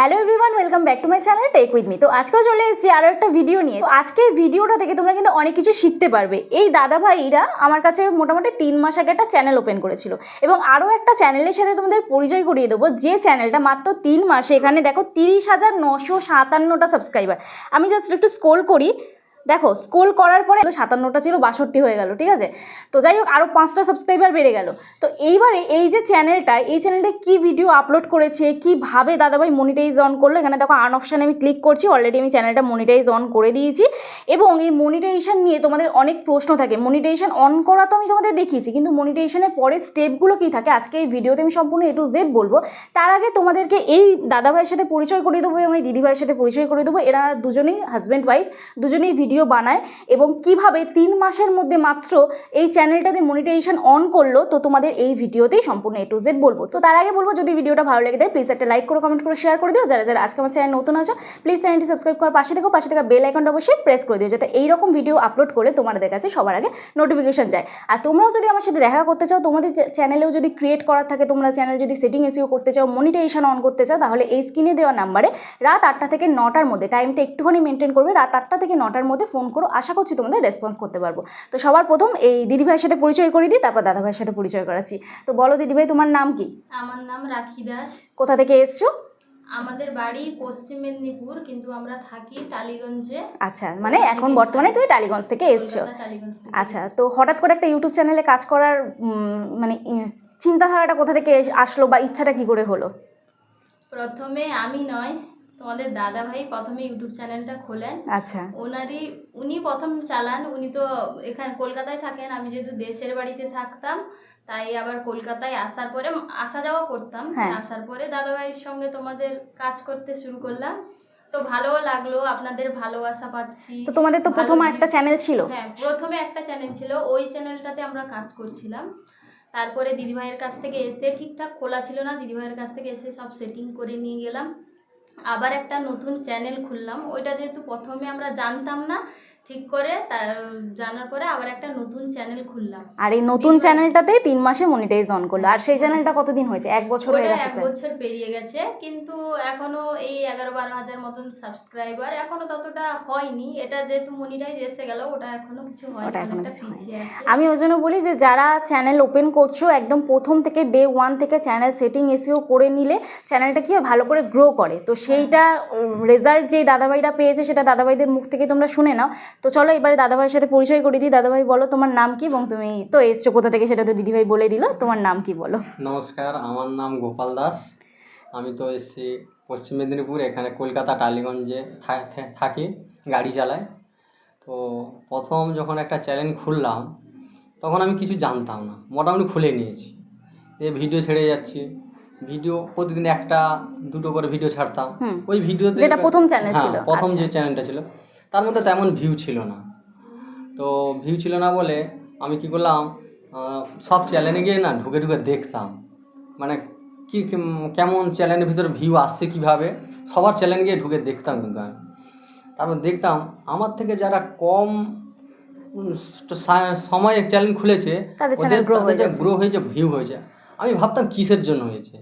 Hello everyone welcome back to my channel tech with me তো আজকেও চলে এসেছি আরও একটা ভিডিও নিয়ে। তো আজকে ভিডিওটা থেকে তোমরা কিন্তু অনেক কিছু শিখতে পারবে। এই দাদা ভাইরা আমার কাছে মোটামুটি তিন মাস আগে একটা চ্যানেল ওপেন করেছিল। এবং আরও একটা চ্যানেলের সাথে তোমাদের পরিচয় করিয়ে দেবো। যে চ্যানেলটা মাত্র তিন মাসে, এখানে দেখো তিরিশ হাজার নশো সাতান্নটা সাবস্ক্রাইবার আমি জাস্ট একটু স্কোল করি। দেখো স্ক্রোল করার পরে সাতান্নটা ছিল, বাষট্টি হয়ে গেল, ঠিক আছে? তো যাই হোক আরও পাঁচটা সাবস্ক্রাইবার বেড়ে গেল। তো এইবারে এই যে চ্যানেলটা এই চ্যানেলটা কি ভিডিও আপলোড করেছে কীভাবে দাদাভাই মনিটাইজ অন করল, এখানে দেখো, আন অপশানে আমি ক্লিক করছি অলরেডি আমি চ্যানেলটা মনিটাইজ অন করে দিয়েছি। এবং এই মনিটাইজেশন নিয়ে তোমাদের অনেক প্রশ্ন থাকে। মনিটাইজেশন অন করা তো আমি তোমাদের দেখিয়েছি, কিন্তু মনিটাইজেশনের পরে স্টেপগুলো কী থাকে? আজকে এই ভিডিওতে আমি সম্পূর্ণ এ টু জেড বলব। তার আগে তোমাদেরকে এই দাদাভাইয়ের সাথে পরিচয় করে দেবো এবং এই দিদিভাইয়ের সাথে পরিচয় করে দেবো। এরা দুজনেই হাজব্যান্ড ওয়াইফ দুজনেই ভিডিও বানায় এবং কীভাবে তিন মাসের মধ্যে মাত্র এই চ্যানেলটাতে মনিটাইজেশন অন করল, তো তোমাদের এই ভিডিওতেই সম্পূর্ণ এ টু জেড বলব। তো তার আগে বলব, যদি ভিডিওটা ভালো লেগে দেয় প্লিজ একটা লাইক করে কমেন্ট করে শেয়ার করে দিও। যারা যারা আজকে আমার চ্যানেল নতুন আছো প্লিজ চ্যানেলটি সাবস্ক্রাইব করার পাশে থেকো, পাশে থাকা বেল আইকনটা অবশ্যই প্রেস করে দিও, যাতে এইরকম ভিডিও আপলোড করলে তোমাদের কাছে সবার আগে নোটিফিকেশন যায়। আর তোমরাও যদি আমার সাথে দেখা করতে চাও, তোমাদের চ্যানেলেও যদি ক্রিয়েট করার থাকে, তোমরা চ্যানেল যদি সেটিং এসিও করতে চাও মনিটাইজেশন অন করতে চাও, তাহলে এই স্ক্রিনে দেওয়া নাম্বারে রাত আটটা থেকে নটার মধ্যে টাইমটা একটুখানি মেনটেন করবে, রাত আটটা থেকে নটার মধ্যে ফোন করো আশা করছি তোমাদের রেসপন্স করতে পারব। তো সবার প্রথম এই দিদিভাইয়ের সাথে পরিচয় করে দিই তারপর দাদাভাইয়ের সাথে পরিচয় করাচ্ছি। তো বলো দিদিভাই তোমার নাম কি? আমার নাম রাখি দাস। কোথা থেকে এসছো? আমাদের বাড়ি পশ্চিম মেদিনীপুর কিন্তু আমরা থাকি টালিগঞ্জে। আচ্ছা মানে এখন বর্তমানে তুমি টালিগঞ্জ থেকে এসছো। আচ্ছা তো হঠাৎ করে একটা ইউটিউব চ্যানেলে কাজ করার মানে চিন্তাধারাটা কোথা থেকে আসলো বা ইচ্ছাটা কি করে হলো? প্রথমে আমি নয় তোমাদের দাদা ভাই প্রথমে ইউটিউব চ্যানেলটা খোলেন। আচ্ছা। ওনারই উনি প্রথম চালান উনি তো এখানে কলকাতায় থাকেন আমি যেহেতু দেশের বাড়িতে থাকতাম তাই আবার কলকাতায় আসার পরে আসা যাওয়া করতাম। হ্যাঁ। আসার পরে দাদা ভাইয়ের সঙ্গে তোমাদের কাজ করতে শুরু করলাম। তো ভালোও লাগল আপনাদের ভালোবাসা পাচ্ছি। তো তোমাদের তো ভালো প্রথম একটা চ্যানেল ছিল? হ্যাঁ প্রথমে একটা চ্যানেল ছিল ওই চ্যানেলটাতে আমরা কাজ করছিলাম। তারপরে দিদিভাইয়ের কাছ থেকে এসে ঠিকঠাক খোলা ছিল না দিদিভাইয়ের কাছ থেকে এসে সব সেটিং করে নিয়ে গেলাম। আবার একটা নতুন চ্যানেল খুললাম ওইটা যেহেতু প্রথমে আমরা জানতাম না ঠিক করে জানার পরে আবার একটা নতুন চ্যানেল খুললাম। আর এই নতুন চ্যানেলটাতে তিন মাসে মনিটাইজ অন করল। আর সেই চ্যানেলটা কতদিন হয়েছে? এক বছর হয়ে গেছে এক বছর পেরিয়ে গেছে কিন্তু এখনও এই এগারো বারো হাজার মতন সাবস্ক্রাইবার এখনও ততটা হয়নি। এটা যেহেতু মনিটাইজ এসে গেল ওটা এখনও কিছু হয়নি ওটা এখনও কিছু হয়নি। আমি ওই জন্য বলি যে যারা চ্যানেল ওপেন করছ একদম প্রথম থেকে ডে ওয়ান থেকে চ্যানেল সেটিং এসিও করে নিলে চ্যানেলটা কি ভালো করে গ্রো করে। তো সেইটা রেজাল্ট যে দাদাভাইরা পেয়েছে সেটা দাদাভাইদের মুখ থেকে তোমরা শুনে নাও। তো চলো এবারে দাদাভাইয়ের সাথে পরিচয় করে দিই। দাদাভাই বলো তোমার নাম কি এবং তুমি তো এসছো কোথা থেকে সেটা তো দিদিভাই বলে দিল তোমার নাম কি বলো? নমস্কার আমার নাম গোপাল দাস। আমি তো এসেছি পশ্চিম মেদিনীপুর এখানে কলকাতা টালিগঞ্জে থাকি গাড়ি চালাই। তো প্রথম যখন একটা চ্যানেল খুললাম তখন আমি কিছু জানতাম না মোটামুটি খুলে নিয়েছি। এ ভিডিও ছেড়ে যাচ্ছি। ভিডিও প্রতিদিন একটা দুটো করে ভিডিও ছাড়তাম। ওই ভিডিওতে যেটা প্রথম হ্যাঁ, ছিল, প্রথম। যে চ্যানেলটা ছিল। তার মধ্যে তেমন ভিউ ছিল না। তো ভিউ ছিল না বলে আমি কি করলাম সব চ্যানেলে গিয়ে না ঢুকে ঢুকে দেখতাম। মানে কি কেমন চ্যানেলের ভিতরে ভিউ আসছে কীভাবে সবার চ্যানেলে গিয়ে ঢুকে দেখতাম কিন্তু আমি। তারপর দেখতাম আমার থেকে যারা কম সময়ে চ্যানেল খুলেছে ওদের। গ্রো হয়েছে ভিউ হয়েছে। আমি ভাবতাম কিসের জন্য হয়েছে।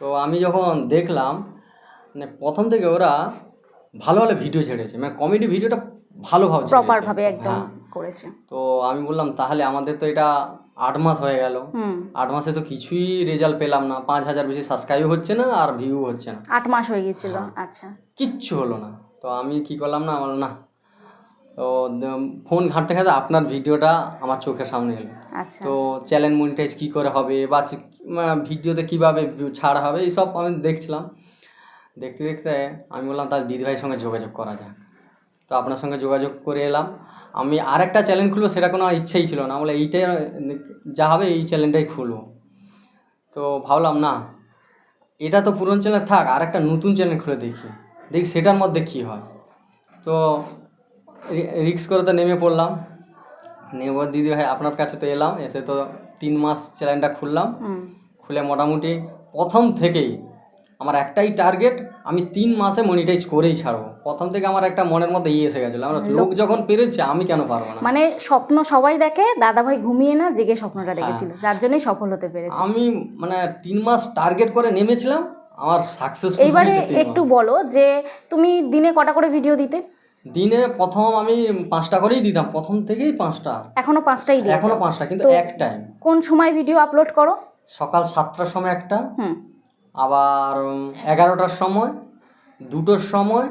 তো আমি যখন দেখলাম মানে প্রথম থেকে ওরা ভালো ভালো ভিডিও ছেড়েছে। মানে কমেডি ভিডিওটা ভালোভাবে। প্রপার ভাবে একদম হ্যাঁ। করেছে। তো আমি বললাম তাহলে আমাদের তো এটা আট মাস হয়ে গেল। আট মাসে তো কিছুই রেজাল্ট পেলাম না। পাঁচ হাজার বেশি সাবস্ক্রাইব হচ্ছে না আর ভিউ হচ্ছে না। আট মাস হয়ে গিয়েছিল। আচ্ছা। কিচ্ছু হলো না। তো আমি কি করলাম না? আমার না তো ফোন ঘাঁটতে ঘাঁটতে আপনার ভিডিওটা আমার চোখের সামনে এলো। আচ্ছা। তো চ্যানেল মনিটাইজ কী করে হবে বা ভিডিওতে কীভাবে ছাড় হবে এইসব আমি দেখছিলাম। দেখতে দেখতে আমি বললাম তাহলে দিদিভাইয়ের সঙ্গে যোগাযোগ করা যাক। তো আপনার সঙ্গে যোগাযোগ করে এলাম। আমি আরেকটা চ্যানেল খুলবো সেটা কোনো ইচ্ছেই ছিল না। বলে এইটাই যা হবে এই চ্যানেলটাই খুলবো। তো ভাবলাম না এটা তো পুরনো চ্যানেল থাক আর একটা নতুন চ্যানেল খুলে দেখি। দেখি সেটার মধ্যে কী হয়। তো রিক্স করে তো নেমে পড়লাম। নেমে দিদি ভাই আপনার কাছে তো এলাম এসে তো তিন মাস চ্যানেলটা খুললাম। খুলে মোটামুটি প্রথম থেকেই আমার একটাই টার্গেট আমি তিন মাসে মনিটাইজ করেই ছাড়বো। প্রথম থেকে আমার একটা মনের মধ্যে ইয়ে এসে গেছিল আমার লোক যখন পেরেছে আমি কেন পারব না? মানে স্বপ্ন সবাই দেখে দাদাভাই ঘুমিয়ে না জেগে স্বপ্নটা দেখেছিল যার জন্যই সফল হতে পেরেছে। আমি মানে তিন মাস টার্গেট করে নেমেছিলাম আমার সাকসেস এইবারে একটু বলো যে তুমি দিনে কটা করে ভিডিও দিতে? দিনে প্রথম আমি পাঁচটা করেই দিতাম প্রথম থেকেই পাঁচটা। এখনও পাঁচটাই দিই এখনও পাঁচটা কিন্তু এক টাইম কোন সময় ভিডিও আপলোড করো? সকাল সাতটার সময় একটা হুম। আবার এগারোটার সময় দুটোর সময়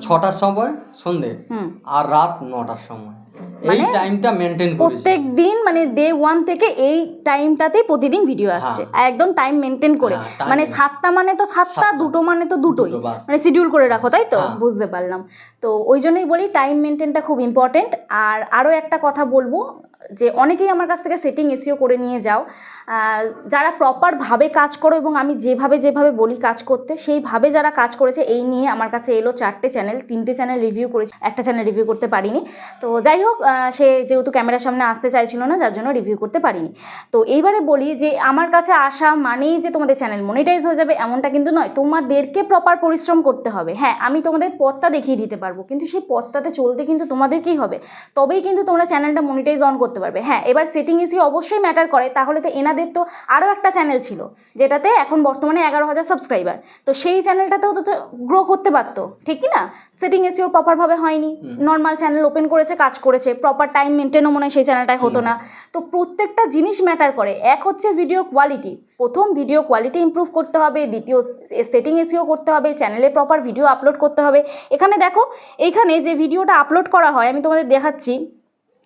ছটার সময় সন্ধে হুম। আর রাত নটার সময়। এই মানে টাইমটা মেনটেন প্রত্যেক দিন মানে ডে ওয়ান থেকে এই টাইমটাতেই প্রতিদিন ভিডিও আসছে। আর একদম টাইম মেনটেন করে। হ্যাঁ, মানে সাতটা মানে তো সাতটা সাতটা। দুটো মানে তো দুটোই। মানে শিডিউল করে রাখো তাই তো? হ্যাঁ। বুঝতে পারলাম। তো ওই জন্যই বলি টাইম মেনটেনটা খুব ইম্পর্টেন্ট আর আরও একটা কথা বলব যে অনেকেই আমার কাছ থেকে সেটিং এসিও করে নিয়ে যাও যারা প্রপারভাবে কাজ করো এবং আমি যেভাবে যেভাবে বলি কাজ করতে, সেইভাবে যারা কাজ করেছে, এই নিয়ে আমার কাছে এলো চারটে চ্যানেল তিনটে চ্যানেল রিভিউ করেছে, একটা চ্যানেল রিভিউ করতে পারিনি। তো যাই হোক সে যেহেতু ক্যামেরার সামনে আসতে চাইছিল না, যার জন্য রিভিউ করতে পারিনি। তো এইবারে বলি যে আমার কাছে আসা মানেই যে তোমাদের চ্যানেল মনিটাইজ হয়ে যাবে এমনটা কিন্তু নয়, তোমাদেরকে প্রপার পরিশ্রম করতে হবে। হ্যাঁ আমি তোমাদের পথটা দেখিয়ে দিতে পারব, কিন্তু সেই পথটাতে চলতে কিন্তু তোমাদেরকেই হবে। তবেই কিন্তু তোমরা চ্যানেলটা মনিটাইজ অন করতে পারবে। হ্যাঁ এবার সেটিং এসি অবশ্যই ম্যাটার করে। তাহলে তো এনাদের তো আরও একটা চ্যানেল ছিল যেটাতে এখন বর্তমানে এগারো হাজার সাবস্ক্রাইবার তো সেই চ্যানেলটাতেও তো গ্রো করতে পারতো ঠিক কি না? সেটিং এসিও প্রপারভাবে হয়নি। নর্মাল চ্যানেল ওপেন করেছে কাজ করেছে। প্রপার টাইম মেনটেনও মনে হয় সেই চ্যানেলটায় হতো না। তো প্রত্যেকটা জিনিস ম্যাটার করে। এক হচ্ছে ভিডিও কোয়ালিটি প্রথম ভিডিও কোয়ালিটি ইম্প্রুভ করতে হবে দ্বিতীয় সেটিং এসিও করতে হবে চ্যানেলে প্রপার ভিডিও আপলোড করতে হবে। এখানে দেখো এইখানে যে ভিডিওটা আপলোড করা হয় আমি তোমাদের দেখাচ্ছি।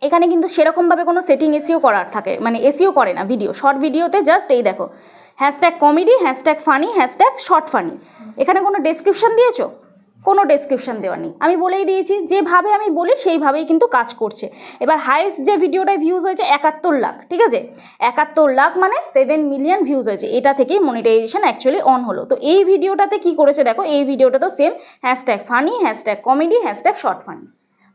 এখানে কিন্তু সেরকমভাবে কোনো সেটিং এসিও করার থাকে মানে এসিও করে না ভিডিও শর্ট ভিডিওতে জাস্ট এই দেখো hashtag comedy hashtag funny hashtag short funny এখানে কোনো ডেসক্রিপশন দিয়েছ? কোনো ডেসক্রিপশন দেওয়া নেই। আমি বলেই দিয়েছি, যেভাবে আমি বলি সেইভাবেই কিন্তু কাজ করছে। এবার হাইস্ট যে ভিডিওটায় ভিউজ হয়েছে একাত্তর লাখ, ঠিক আছে? একাত্তর লাখ মানে সেভেন মিলিয়ন ভিউজ হয়েছে। এটা থেকেই মনিটাইজেশন অ্যাকচুয়ালি অন হলো। তো এই ভিডিওটাতে কি করেছে দেখো, এই ভিডিওটা তো same hashtag funny hashtag comedy hashtag short funny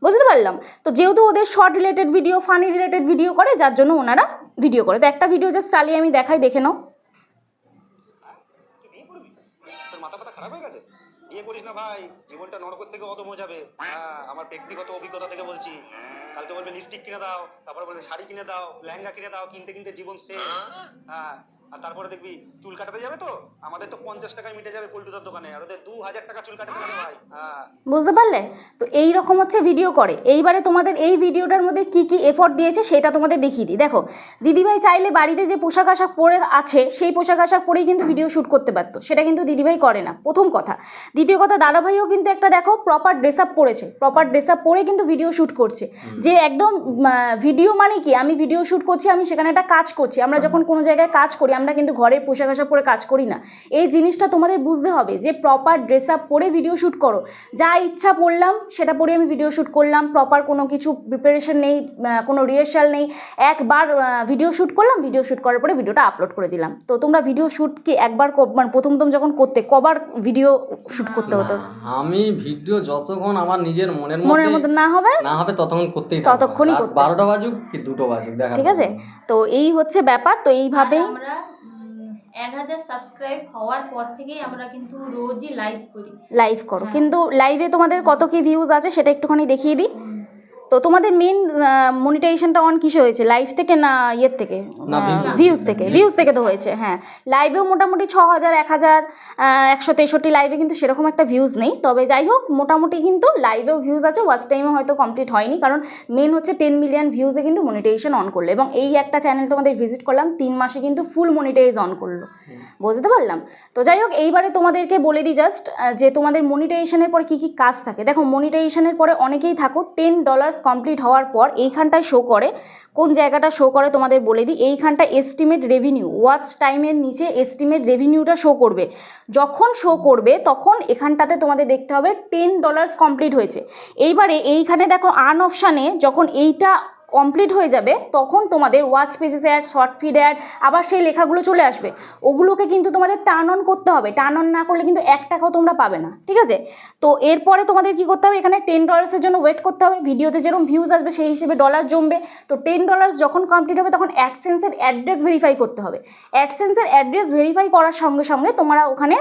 বুঝতে পারলাম? তো যেহেতু ওদের short related video funny related video করে যার জন্য ওনারা ভিডিও করে। তো একটা ভিডিও জাস্ট চালিয়ে আমি দেখাই দেখে নাও। বিয়ে করবি? তোর মাথা ব্যথা খারাপ হয়ে গেছে? বিয়ে করিস না ভাই জীবনটা নরকের থেকে অত যাবে হ্যাঁ আমার ব্যক্তিগত অভিজ্ঞতা থেকে বলছি। কালকে বলবে লিপস্টিক কিনে দাও তারপরে বলবে শাড়ি কিনে দাও লেহেঙ্গা কিনে দাও কিনতে কিনতে জীবন শেষ। হ্যাঁ আর তারপরে দেখবি চুল কাটাতে যাবে তো? আমাদের তো পঞ্চাশ টাকায় মিটে যাবে পল্টুদার দোকানে আর ওদের দু হাজার টাকা চুল কাটাতে যাবে ভাই? হ্যাঁ। বুঝতে পারলে? তো এই রকম হচ্ছে ভিডিও করে। এইবারে তোমাদের এই ভিডিওটার মধ্যে কি কি এফর্ট দিয়েছে সেটা তোমাদের দেখিয়ে দিই। দেখো দিদিভাই চাইলে বাড়িতে যে পোশাক আশাক পরে আছে সেই পোশাক আশাক পরেই কিন্তু ভিডিও শ্যুট করতে পারতো। সেটা কিন্তু দিদিভাই করে না। প্রথম কথা। দ্বিতীয় কথা দাদাভাইও কিন্তু একটা দেখো প্রপার ড্রেস আপ পরেছে। প্রপার ড্রেস আপ পরে কিন্তু ভিডিও শ্যুট করছে। যে একদম ভিডিও মানে কি? আমি ভিডিও শ্যুট করছি আমি সেখানে একটা কাজ করছি। আমরা যখন কোনো জায়গায় কাজ করি আমরা কিন্তু ঘরে পোশাক আশাক পরে কাজ করি না। এই জিনিসটা তোমাদের বুঝতে হবে যে প্রপার ড্রেস আপ পরে ভিডিও শ্যুট করো। যা ইচ্ছা পড়লাম সেটা পরে আমি ভিডিও শ্যুট করলাম। প্রপার কোনো কিছু প্রিপারেশন নেই কোনো রিহার্সাল নেই। একবার ভিডিও শ্যুট করলাম ভিডিও শ্যুট করার পরে ভিডিওটা আপলোড করে দিলাম। তো তোমরা ভিডিও শ্যুট কি একবার মানে প্রথম প্রথম যখন করতে কবার ভিডিও শ্যুট করতে হতো? আমি ভিডিও যতক্ষণ আমার নিজের মনের মনের মধ্যে মতো না হবে না হবে ততক্ষণ করতেই। ততক্ষণই করতে বারোটা বাজুক কি দুটো বাজুক দেখা ঠিক আছে? তো এই হচ্ছে ব্যাপার তো এইভাবেই আমরা এক হাজার সাবস্ক্রাইব হওয়ার পর থেকেই আমরা কিন্তু রোজই লাইভ করি। লাইভ করো। কিন্তু লাইভে তোমাদের কত কি ভিউজ আছে সেটা একটুখানি দেখিয়ে দিই। তো তোমাদের মেন মনিটাইজেশনটা অন কিসে হয়েছে? লাইভ থেকে না ইয়ের থেকে? ভিউজ। থেকে? ভিউজ। থেকে তো হয়েছে হ্যাঁ। লাইভেও মোটামুটি ছ হাজার এক হাজার একশো তেষট্টি লাইভে কিন্তু সেরকম একটা ভিউজ নেই। তবে যাই হোক মোটামুটি কিন্তু লাইভেও ভিউজ আছে ওয়াচ টাইমে হয়তো কমপ্লিট হয়নি কারণ মেন হচ্ছে টেন মিলিয়ন ভিউজে কিন্তু মনিটাইজেশন অন করল। এবং এই একটা চ্যানেল তোমাদের ভিজিট করলাম তিন মাসে কিন্তু ফুল মনিটাইজ অন করল। বুঝতে পারলাম? তো যাই হোক এইবারে তোমাদেরকে বলে দিই জাস্ট যে তোমাদের মনিটাইজেশনের পরে কী কী কাজ থাকে? দেখো মনিটাইজেশনের পরে অনেকেই থাকো টেন ডলার্স কমপ্লিট হওয়ার পর এইখানটায় শো করে। কোন জায়গাটা শো করে তোমাদের বলে দিই। এইখানটা এস্টিমেট রেভিনিউ ওয়াচ টাইমের নিচে এস্টিমেট রেভিনিউটা শো করবে। যখন শো করবে, তখন এখানটাতে তোমাদের দেখতে হবে টেন ডলার্স কমপ্লিট হয়েছে। এইবারে এইখানে দেখো আন অপশানে যখন এইটা কমপ্লিট হয়ে যাবে, তখন তোমাদের watch pages add short feed add আবার সেই লেখাগুলো চলে আসবে। ওগুলোকে কিন্তু তোমাদের টার্ন অন করতে হবে। টার্ন অন না করলে কিন্তু এক টাকাও তোমরা পাবে না, ঠিক আছে? তো এরপরে তোমাদের কি করতে হবে? এখানে টেন ডলার্সের জন্য ওয়েট করতে হবে। ভিডিওতে যেরকম ভিউজ আসবে, সেই হিসেবে ডলার জমবে। তো টেন ডলার্স যখন কমপ্লিট হবে, তখন অ্যাডসেন্সের অ্যাড্রেস ভেরিফাই করতে হবে। অ্যাডসেন্সের অ্যাড্রেস ভেরিফাই করার সঙ্গে সঙ্গে তোমরা ওখানে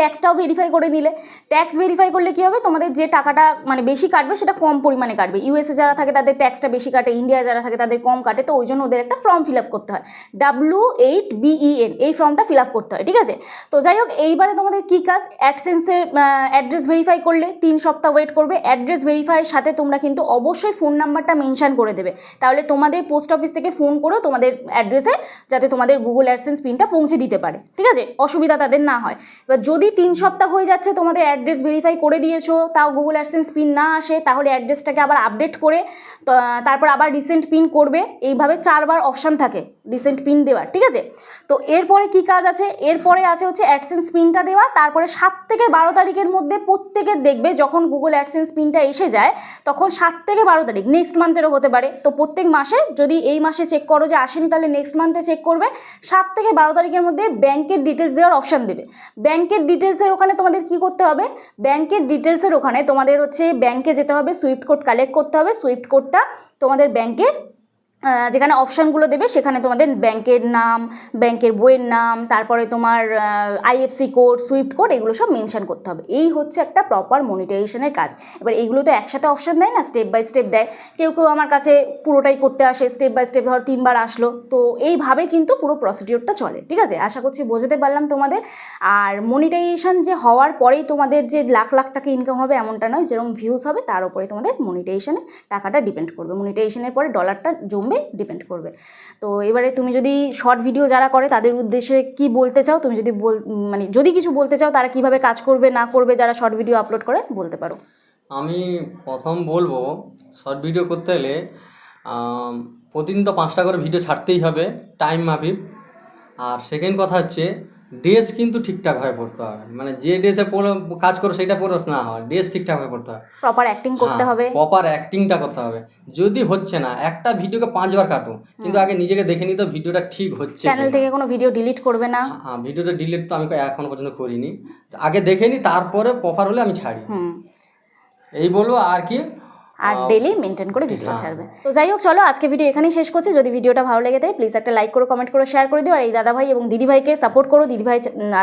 ট্যাক্সটাও ভেরিফাই করে নিলে। ট্যাক্স ভেরিফাই করলে কী হবে? তোমাদের যে টাকাটা মানে বেশি কাটবে, সেটা কম পরিমাণে কাটবে। ইউএসএ যারা থাকে, তাদের ট্যাক্সটা বেশি কাটে ইন্ডিয়া যারা থাকে, তাদের কম কাটে। তো ওই জন্য ওদের একটা ফর্ম ফিল আপ করতে হয়। ডাব্লু এইট বিইএন এই ফর্মটা ফিল আপ করতে হয়, ঠিক আছে? তো যাই হোক, এইবারে তোমাদের কী কাজ? অ্যাডসেন্সের অ্যাড্রেস ভেরিফাই করলে তিন সপ্তাহ ওয়েট করবে। অ্যাড্রেস ভেরিফাইয়ের সাথে তোমরা কিন্তু অবশ্যই ফোন নাম্বারটা মেনশান করে দেবে। তাহলে তোমাদের পোস্ট অফিস থেকে ফোন করেও তোমাদের অ্যাড্রেসে যাতে তোমাদের গুগল অ্যাডসেন্স পিনটা পৌঁছে দিতে পারে, ঠিক আছে? অসুবিধা তাদের না হয়। এবার যদি তিন সপ্তাহ হয়ে যাচ্ছে তোমাদের অ্যাড্রেস ভেরিফাই করে দিয়েছ, তাও গুগল অ্যাডসেন্স পিন না আসে, তাহলে অ্যাড্রেসটাকে আবার আপডেট করে তারপর আবার রিসেন্ট পিন করবে, এইভাবে চারবার অপশান থাকে রিসেন্ট পিন দেওয়ার, ঠিক আছে? তো এরপরে কি কাজ আছে? এরপরে আছে হচ্ছে অ্যাডসেন্স পিনটা দেওয়া, তারপরে সাত থেকে বারো তারিখের মধ্যে প্রত্যেকের দেখবে যখন গুগল অ্যাডসেন্স পিনটা এসে যায়, তখন সাত থেকে বারো তারিখ নেক্সট মান্থেরও হতে পারে। তো প্রত্যেক মাসে যদি এই মাসে চেক করো যে আসেনি, তাহলে নেক্সট মান্থে চেক করবে, সাত থেকে বারো তারিখের মধ্যে ব্যাংকের ডিটেলস দেওয়ার অপশান দেবে। ব্যাংকের ডিটেলসের ওখানে তোমাদের কি করতে হবে? ব্যাংকের ডিটেলসের ওখানে তোমাদের হচ্ছে ব্যাংকে যেতে হবে সুইফট কোড কালেক্ট করতে হবে সুইফট কোডটা তোমাদের ব্যাংকের যেখানে অপশানগুলো দেবে, সেখানে তোমাদের ব্যাংকের নাম, ব্যাংকের বইয়ের নাম, তারপরে তোমার আইএফসি কোড সুইফট কোড এগুলো সব মেনশান করতে হবে। এই হচ্ছে একটা প্রপার মনিটাইজেশনের কাজ। এবার এইগুলো তো একসাথে অপশান দেয় না স্টেপ বাই স্টেপ দেয়। কেউ কেউ আমার কাছে পুরোটাই করতে আসে স্টেপ বাই স্টেপ ধর তিনবার আসলো। তো এইভাবে কিন্তু পুরো প্রসিডিওরটা চলে, ঠিক আছে? আশা করছি বোঝাতে পারলাম তোমাদের। আর মনিটাইজেশন যে হওয়ার পরেই তোমাদের যে লাখ লাখ টাকা ইনকাম হবে এমনটা নয়, যেরকম ভিউজ হবে, তার উপরে তোমাদের মনিটাইজেশনে টাকাটা ডিপেন্ড করবে। মনিটাইজেশনের পরে ডলারটা জমবে ডিপেন্ড করবে। তো এবারে তুমি যদি শর্ট ভিডিও যারা করে, তাদের উদ্দেশ্যে কি বলতে চাও? তুমি যদি বল মানে যদি কিছু বলতে চাও, তারা কীভাবে কাজ করবে, না করবে, যারা শর্ট ভিডিও আপলোড করে, বলতে পারো। আমি প্রথম বলব শর্ট ভিডিও করতে হলে প্রতিদিন তো পাঁচটা করে ভিডিও ছাড়তেই হবে টাইম মাফিক। আর সেকেন্ড কথা হচ্ছে ড্রেস কিন্তু ঠিকঠাকভাবে পড়তে হবে। মানে যে ড্রেসে কাজ করো সেটা পরে না হয়। ড্রেস ঠিকঠাকভাবে পড়তে হবে। প্রপার অ্যাক্টিং করতে হবে। প্রপার অ্যাক্টিংটা করতে হবে। যদি হচ্ছে না একটা ভিডিওকে পাঁচবার কাটো। কিন্তু আগে নিজেকে দেখে নিতে ভিডিওটা ঠিক হচ্ছে চ্যানেল থেকে কোনো ভিডিও ডিলিট করবে না। হ্যাঁ ভিডিওটা ডিলিট তো আমি এখনও পর্যন্ত করিনি। আগে দেখে নি তারপরে প্রপার হলে আমি ছাড়ি। এই বলব আর কি আর ডেলি মেনটেন করে ভিডিও। ছাড়বে। তো যাই হোক চলো আজকে ভিডিও এখানেই শেষ করছি। যদি ভিডিওটা ভালো লেগে থাকে প্লিজ একটা লাইক করো কমেন্ট করো শেয়ার করে দিও। আর এই দাদাভাই এবং দিদিভাইকে সাপোর্ট করো। দিদিভাই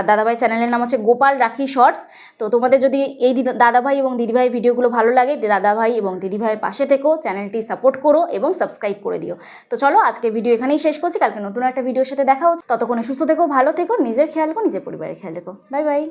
দাদাভাই চ্যানেলের নাম হচ্ছে গোপাল রাখি শর্টস তো তোমাদের যদি এই দিদা- দাদাভাই এবং দিদিভাই ভিডিওগুলো ভালো লাগে দাদাভাই এবং দিদিভাইয়ের পাশে থেকো চ্যানেলটি সাপোর্ট করো এবং সাবস্ক্রাইব করে দিও। তো চলো আজকে ভিডিও এখানেই শেষ করছি। কালকে নতুন একটা ভিডিওর সাথে দেখা হচ্ছে। ততক্ষণে সুস্থ থেকো ভালো থেকো নিজের খেয়াল রেখো নিজের পরিবারের খেয়াল রেখো। Bye bye